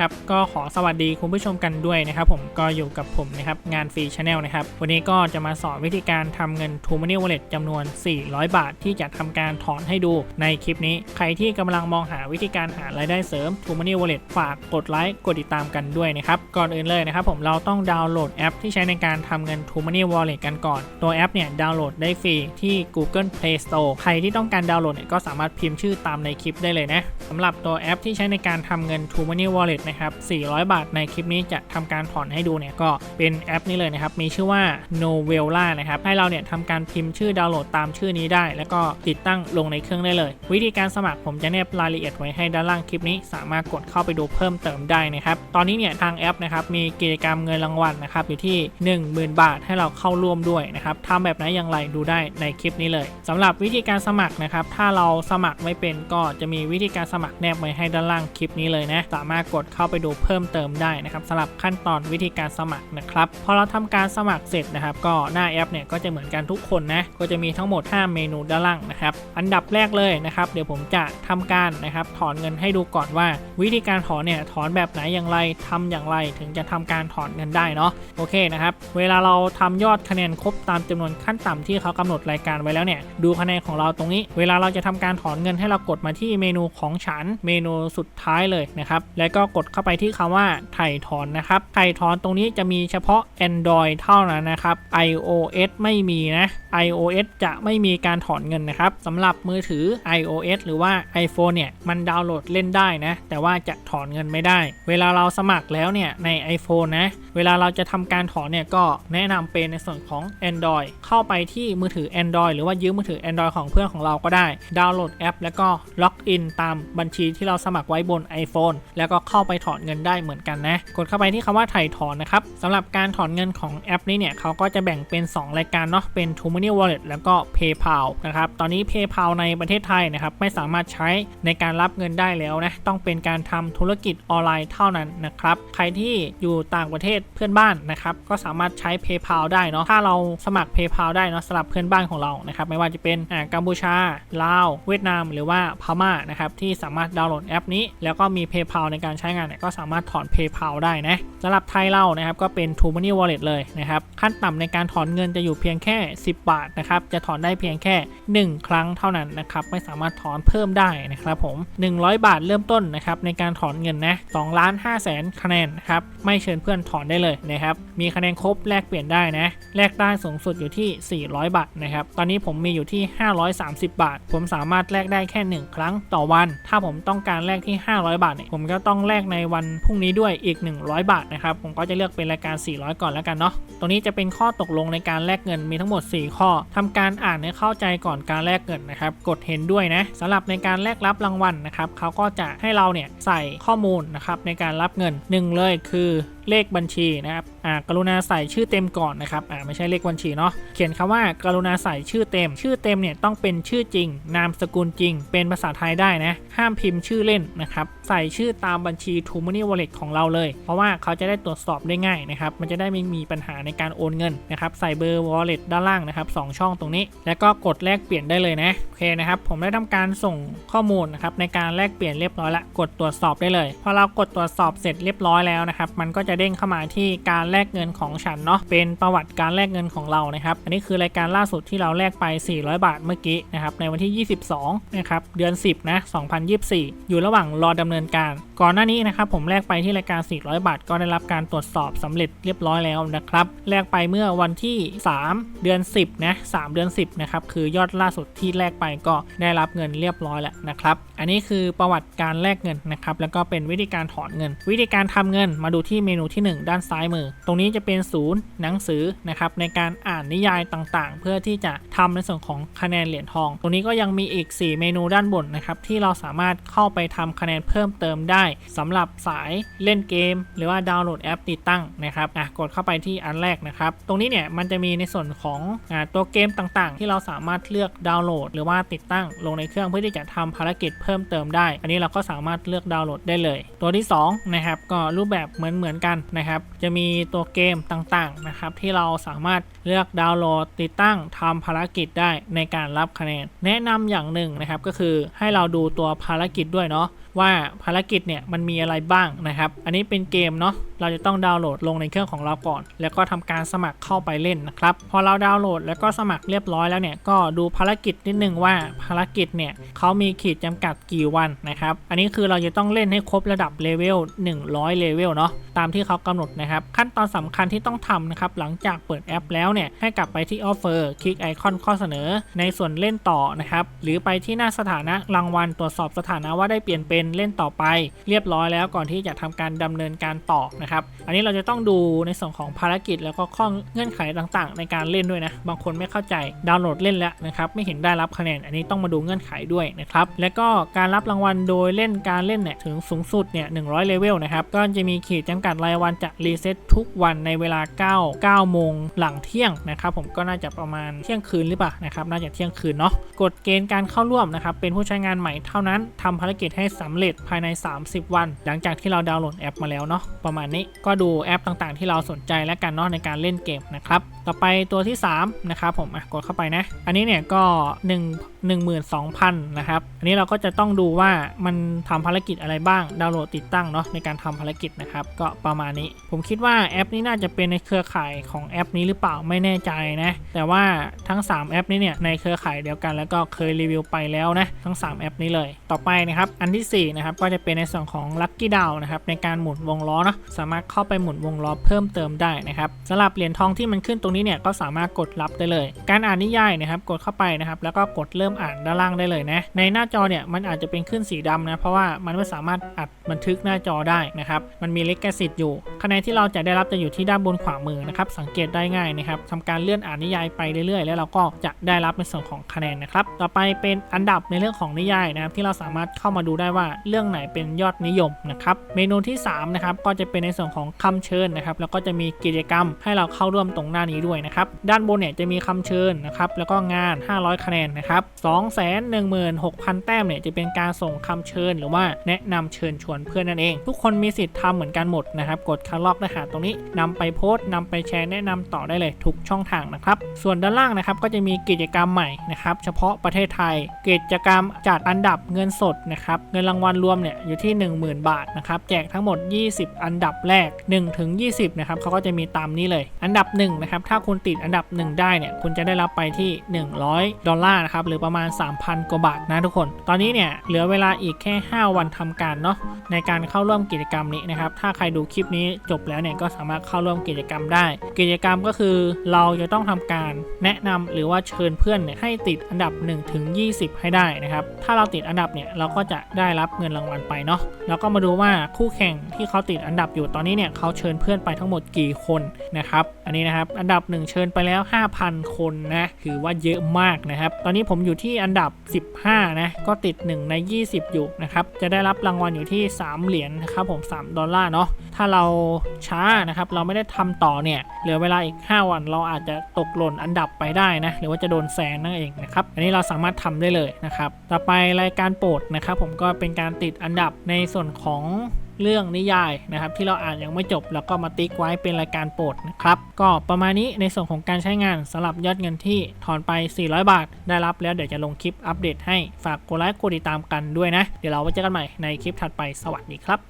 ครับก็ขอสวัสดีคุณผู้ชมกันด้วยนะครับผมก็อยู่กับผมนะครับงานฟรีชาแนลนะครับวันนี้ก็จะมาสอนวิธีการทำเงิน t ู Money Wallet จำนวน 400 บาท ที่จะทำการถอนให้ดูในคลิปนี้ ใครที่กำลังมองหาวิธีการหารายได้เสริม t ู Money Wallet ฝากกดไลค์กดติดตามกันด้วยนะครับก่อนอื่นเลยนะครับผมเราต้องดาวน์โหลดแอปที่ใช้ในการทำเงิน t ู Money Wallet กันก่อน ตัวแอปเนี่ยดาวน์โหลดได้ฟรีที่ Google Play Store ใครที่ต้องการดาวน์โหลดเนี่ยก็สามารถพิมพ์ชื่อตามในคลิปได้เลยนะสำหรับตัวแอปที่ใช้ในการทำเงิน t ู Money Wallet นะครับ 400 บาทในคลิปนี้จะทำการถอนให้ดูเนี่ยก็เป็นแอปนี้เลยนะครับ มีชื่อว่า Novella นะครับ ให้เราเนี่ยทำการพิมพ์ชื่อดาวน์โหลดตามชื่อนี้ได้ แล้วก็ติดตั้งลงในเครื่องได้เลย วิธีการสมัครผมจะแนบรายละเอียดไว้ให้ด้านล่างคลิปนี้ สามารถกดเข้าไปดูเพิ่มเติมได้นะครับ ตอนนี้เนี่ยทางแอปนะครับมีกิจกรรมเงินรางวัลนะครับอยู่ที่ 10,000 บาทให้เราเข้าร่วมด้วยนะครับทำแบบไหนอย่างไรดูได้ในคลิปนี้เลยสำหรับวิธีการสมัครนะครับถ้าเราสมัครไม่เป็นก็จะมีวิธีการสมัครแนบไว้ให้ด้านล่างคลิปนี้เลยนะสามารถกดเข้าไปดูเพิ่มเติมได้นะครับสำหรับขั้นตอนวิธีการสมัครนะครับพอเราทำการสมัครเสร็จนะครับก็หน้าแอปเนี่ยก็จะเหมือนกันทุกคนนะก็จะมีทั้งหมด 5 เมนูด้านล่างนะครับอันดับแรกเลยนะครับเดี๋ยวผมจะทำการนะครับถอนเงินให้ดูก่อนว่า วิธีการถอนเนี่ยถอนแบบไหนอย่างไรทำอย่างไร ถึงจะทำการถอนเงินได้เนาะโอเคนะครับเวลาเราทำยอดคะแนนครบตามจำนวนขั้นต่ำที่เขากำหนดรายการไว้แล้วเนี่ยดูคะแนนของเราตรงนี้ เวลาเราจะทำการถอนเงินให้เรากดมาที่เมนูของฉันเมนูสุดท้ายเลยนะครับแล้วก็กดเข้าไปที่คำว่าไทยถอนนะครับไทยถอนตรงนี้จะมีเฉพาะ Android เท่านั้นนะครับ iOS ไม่มีนะ iOS จะไม่มีการถอนเงินนะครับสำหรับมือถือ iOS หรือว่า iPhone เนี่ยมันดาวน์โหลดเล่นได้นะ แต่ว่าจะถอนเงินไม่ได้ เวลาเราสมัครแล้วเนี่ยใน iPhone นะ เวลาเราจะทำการถอนเนี่ยก็แนะนำเป็นในส่วนของ Android เข้าไปที่มือถือ Android หรือว่ายืมมือถือ Android ของเพื่อนของเราก็ได้ ดาวน์โหลดแอป แล้วก็ล็อกอินตามบัญชีที่เราสมัครไว้บน iPhone แล้วก็เข้าไปถอนเงินได้เหมือนกันนะ กดเข้าไปที่คำว่าถ่ายถอนนะครับสำหรับการถอนเงินของแอปนี้เนี่ยเขาก็จะแบ่งเป็น 2 รายการเนาะเป็น t o Money Wallet แล้วก็ PayPal นะครับตอนนี้ PayPal ในประเทศไทยนะครับไม่สามารถใช้ในการรับเงินได้แล้วนะต้องเป็นการทำธุรกิจออนไลน์เท่านั้นนะครับใครที่อยู่ต่างประเทศเพื่อนบ้านนะครับก็สามารถใช้ PayPal ได้เนาะถ้าเราสมัคร PayPal ได้เนาะสำหรับเพื่อนบ้านของเรานะครับไม่ว่าจะเป็นกัมพูชาลาวเวียดนาม หรือว่าพม่านะครับที่สามารถดาวน์โหลดแอปนี้ แล้วก็มี PayPal ในการใช้งานเนี่ยก็สามารถถอน PayPal ได้นะสำหรับไทยเรานะครับก็เป็น t o Money Wallet เลยนะครับขั้นต่ำในการถอนเงินจะอยู่เพียงแค่ 10 บาทนะครับจะถอนได้เพียงแค่ 1 ครั้งเท่านั้นนะครับไม่สามารถถอนเพิ่มได้นะครับผม 100 บาทเริ่มต้นนะครับในการถอนเงินนะ2ล้าน5แสนคะแนนนะครับไม่เชิญเพื่อนถอนได้เลยนะครับ มีคะแนนครบแลกเปลี่ยนได้นะ แลกได้สูงสุดอยู่ที่ 400 บาทนะครับ ตอนนี้ผมมีอยู่ที่ 530 บาท ผมสามารถแลกได้แค่ 1 ครั้งต่อวัน ถ้าผมต้องการแลกที่ 500 บาทเนี่ย ผมก็ต้องแลกในวันพรุ่งนี้ด้วยอีก 100 บาทนะครับ ผมก็จะเลือกเป็นรายการ 400 ก่อนแล้วกันเนาะ ตรงนี้จะเป็นข้อตกลงในการแลกเงินมีทั้งหมด 4 ข้อทำการอ่านให้เข้าใจก่อนการแลกเงินนะครับ กดเห็นด้วยนะสำหรับในการแลกรับรางวัลนะครับ เขาก็จะให้เราเนี่ยใส่ข้อมูลนะครับในการรับเงินหนึ่งเลยคือ เลขบัญชีนะครับ อ่ากรุณาใส่ชื่อเต็มก่อนนะครับอ่าไม่ใช่เลขบัญชีเนาะเขียนคำว่ากรุณาใส่ชื่อเต็ม ชื่อเต็มเนี่ยต้องเป็นชื่อจริง นามสกุลจริง เป็นภาษาไทยได้นะห้ามพิมพ์ชื่อเล่นนะครับใส่ชื่อตามบัญชี t ู Money Wallet ของเราเลย เพราะว่าเขาจะได้ตรวจสอบได้ง่ายนะครับมันจะได้ไม่มีปัญหาในการโอนเงินนะครับใส่เบอร์ Wallet ด้านล่างนะครับสองช่องตรงนี้ แล้วก็กดแลกเปลี่ยนได้เลยนะโอเคนะครับผมได้ทำการส่งข้อมูลนะครับในการแลกเปลี่ยนเรียบร้อยละกดตรวจสอบได้เลยพอเรากดตรวจสอบเสร็จเรียบร้อยแล้วนะครับมันก็จะเด้งเข้ามาที่การแลกเงินของฉันเนาะเป็นประวัติการแลกเงินของเรานะครับอันนี้คือรายการล่าสุดที่เราแลกไป 400 บาทเมื่อกี้นะครับในวันที่ 22 นะครับเดือน 10 นะ 2024 อยู่ระหว่างรอดำเนินการ ก่อนหน้านี้นะครับผมแลกไปที่รายการ 400 บาท ก็ได้รับการตรวจสอบสำเร็จเรียบร้อยแล้วนะครับแลกไปเมื่อวันที่ 3 เดือน 10 นะ 3 เดือน 10 นะครับคือยอดล่าสุดที่แลกไปก็ได้รับเงินเรียบร้อยแล้วนะครับอันนี้คือประวัติการแลกเงินนะครับแล้วก็เป็นวิธีการถอนเงิน วิธีการทำเงินมาดูที่เมนูที่ 1 ด้านซ้ายมือตรงนี้จะเป็นศูนย์หนังสือนะครับในการอ่านนิยายต่างๆ เพื่อที่จะทำในส่วนของคะแนนเหรียญทอง ตรงนี้ก็ยังมีอีก 4 เมนูด้านบนนะครับที่เราสามารถเข้าไปทำคะแนนเพิ่มเติมได้สำหรับสายเล่นเกม หรือว่าดาวน์โหลดแอปติดตั้งนะครับอะกดเข้าไปที่อันแรกนะครับ ตรงนี้เนี่ยมันจะมีในส่วนของอ่าตัวเกมต่างๆ ที่เราสามารถเลือกดาวน์โหลด หรือว่าติดตั้งลงในเครื่องเพื่อที่จะทำภารกิจเพิ่มเติมได้ อันนี้เราก็สามารถเลือกดาวน์โหลดได้เลย ตัวที่2นะครับก็รูปแบบเหมือนเหมือนๆกันนะครับจะมีตัวเกมต่างๆนะครับที่เราสามารถเลือกดาวน์โหลดติดตั้งทำภารกิจได้ในการรับคะแนน แนะนำอย่างหนึ่งนะครับก็คือให้เราดูตัวภารกิจด้วยเนาะว่าภารกิจเนี่ยมันมีอะไรบ้างนะครับ อันนี้เป็นเกมเนาะเราจะต้องดาวน์โหลดลงในเครื่องของเราก่อน แล้วก็ทำการสมัครเข้าไปเล่นนะครับ พอเราดาวน์โหลดแล้วก็สมัครเรียบร้อยแล้วเนี่ยก็ดูภารกิจนิดนึงว่าภารกิจเนี่ยเขามีขีดจำกัดกี่วันนะครับ อันนี้คือเราจะต้องเล่นให้ครบระดับเลเวล100เลเวลเนาะตามที่เขากำหนดนะครับ ขั้นตอนสำคัญที่ต้องทำนะครับหลังจากเปิดแอปแล้วเนี่ยให้กลับไปที่ Offer คลิกไอคอนข้อเสนอ ในส่วนเล่นต่อนะครับหรือไปที่หน้าสถานะรางวัลตรวจสอบสถานะว่าได้เปลี่ยนเป็นเล่นต่อไป เรียบร้อยแล้วก่อนที่จะทำการดำเนินการต่อนะครับอันนี้เราจะต้องดูในส่วนของภารกิจแล้วก็ข้อเงื่อนไขต่างๆ ในการเล่นด้วยนะบางคนไม่เข้าใจดาวน์โหลดเล่นแล้วนะครับไม่เห็นได้รับคะแนนอันนี้ต้องมาดูเงื่อนไขด้วยนะครับแล้วก็การรับรางวัลโดยเล่นการเล่นเนี่ยถึงสูงสุดเนี่ย100เลเวลนะครับก็จะมีขีดจำกัดรายวันจะรีเซ็ตทุกวันในเวลา 9 9โมงหลังเที่ยงนะครับผมก็น่าจะประมาณเที่ยงคืนหรือเปล่านะครับน่าจะเที่ยงคืนเนาะกฎเกณฑ์การเข้าร่วมนะครับเป็นผู้ใช้งานใหม่เท่านั้นทำภารกิจให้สำเร็จภายใน 30 วัน หลังจากที่เราดาวน์โหลดแอปมาแล้วเนาะประมาณนี้ก็ดูแอปต่างๆ ที่เราสนใจและกันเนาะในการเล่นเกมนะครับต่อไปตัวที่3นะครับผมอะกดเข้าไปนะ อันนี้เนี่ยก็1 12,000นะครับ อันนี้เราก็จะต้องดูว่ามันทำภารกิจอะไรบ้าง ดาวน์โหลดติดตั้งเนาะในการทำภารกิจนะครับ ก็ประมาณนี้ ผมคิดว่าแอปนี้น่าจะเป็นในเครือข่ายของแอปนี้หรือเปล่าไม่แน่ใจนะ แต่ว่าทั้ง 3 แอปนี้เนี่ยในเครือข่ายเดียวกันแล้วก็เคยรีวิวไปแล้วนะทั้ง 3 แอปนี้เลย ต่อไปนะครับ อันทีสี่4นะครับก็จะเป็นในส่วนของ Lucky d o w นะครับในการหมุนวงล้อเนาะสามารถเข้าไปหมุนวงล้อเพิ่มเติมได้นะครับสำหรับเหรียญทองที่มันขึ้นตรงนี้เนี่ยก็สามารถกดรับได้เลย การอ่านนิยายนะครับกดเข้าไปนะครับแล้วก็กดเริ่มอ่านด้านล่างได้เลยนะ ในหน้าจอเนี่ยมันอาจจะเป็นขึ้นสีดำนะ เพราะว่ามันไม่สามารถอัดบันทึกหน้าจอได้นะครับ มันมีลิขสิทธิ์อยู่ คะแนนที่เราจะได้รับจะอยู่ที่ด้านบนขวามือนะครับ สังเกตได้ง่ายนะครับทำการเลื่อนอ่านนิยายไปเรื่อยๆ แล้วเราก็จะได้รับในส่วนของคะแนนนะครับ ต่อไปเป็นอันดับในเรื่องของนิยายนะครับ ที่เราสามารถเข้ามาดูได้ว่าเรื่องไหนเป็นยอดนิยมนะครับ เมนูที่3นะครับก็จะเป็นในส่วนของคำเชิญนะครับ แล้วก็จะมีกิจกรรมให้เราเข้าร่วมตรงหน้านี้ด้วยนะครับ ด้านบนเนี่ยจะมีคำเชิญนะครับ แล้วก็งาน 500 คะแนนนะครับ216,000 แต้มเนี่ยจะเป็นการส่งคำเชิญหรือว่าแนะนำเชิญชวนเพื่อนนั่นเอง ทุกคนมีสิทธิ์ทำเหมือนกันหมดนะครับ กดคัดลอกรหัสตรงนี้นำไปโพสต์นำไปแชร์แนะนำต่อได้เลยทุกช่องทางนะครับ ส่วนด้านล่างนะครับก็จะมีกิจกรรมใหม่นะครับเฉพาะประเทศไทย กิจกรรมจัดอันดับเงินสดนะครับเงินรางวัลรวมเนี่ยอยู่ที่ 10,000 บาทนะครับแจกทั้งหมด 20 อันดับแรก1ถึง20นะครับเขาก็จะมีตามนี้เลย อันดับ1นะครับถ้าคุณติดอันดับ 1 ได้เนี่ยคุณจะได้รับไปที่ 100 ดอลลาร์นะครับหรือประมาณ 3,000 กว่าบาทนะทุกคน ตอนนี้เนี่ยเหลือเวลาอีกแค่ 5 วันทำการเนาะในการเข้าร่วมกิจกรรมนี้นะครับ ถ้าใครดูคลิปนี้จบแล้วเนี่ยก็สามารถเข้าร่วมกิจกรรมได้ กิจกรรมก็คือเราจะต้องทำการแนะนำหรือว่าเชิญเพื่อนเนี่ยให้ติดอันดับ1ถึง20 ให้ได้นะครับ ถ้าเราติดอันดับเนี่ยเราก็จะได้รับเงินรางวัลไปเนาะแล้วก็มาดูว่าคู่แข่งที่เขาติดอันดับอยู่ตอนนี้เนี่ยเขาเชิญเพื่อนไปทั้งหมดกี่คนนะครับอันนี้นะครับอันดับ 1 เชิญไปแล้ว 5,000 คนนะถือว่าเยอะมากนะครับตอนนี้ผมอยู่ที่อันดับ 15 นะ ก็ติด 1 ใน 20 อยู่นะครับ จะได้รับรางวัลอยู่ที่ 3 เหรียญนะครับผม 3 ดอลลาร์เนาะ ถ้าเราช้านะครับ เราไม่ได้ทำต่อเนี่ย เหลือเวลาอีก 5 วัน เราอาจจะตกหล่นอันดับไปได้นะ หรือว่าจะโดนแซงนั่นเองนะครับ อันนี้เราสามารถทำได้เลยนะครับ ต่อไปรายการโปรดนะครับ ผมก็เป็นการติดอันดับในส่วนของ เรื่องนิยายนะครับ ที่เราอ่านยังไม่จบแล้วก็มาติ๊กไว้เป็นรายการโปรดนะครับ ก็ประมาณนี้ในส่วนของการใช้งานสำหรับยอดเงินที่ถอนไป 400 บาท ได้รับแล้วเดี๋ยวจะลงคลิปอัปเดตให้ฝากกดไลค์กดติดตามกันด้วยนะ เดี๋ยวเราไว้เจอกันใหม่ในคลิปถัดไปสวัสดีครับ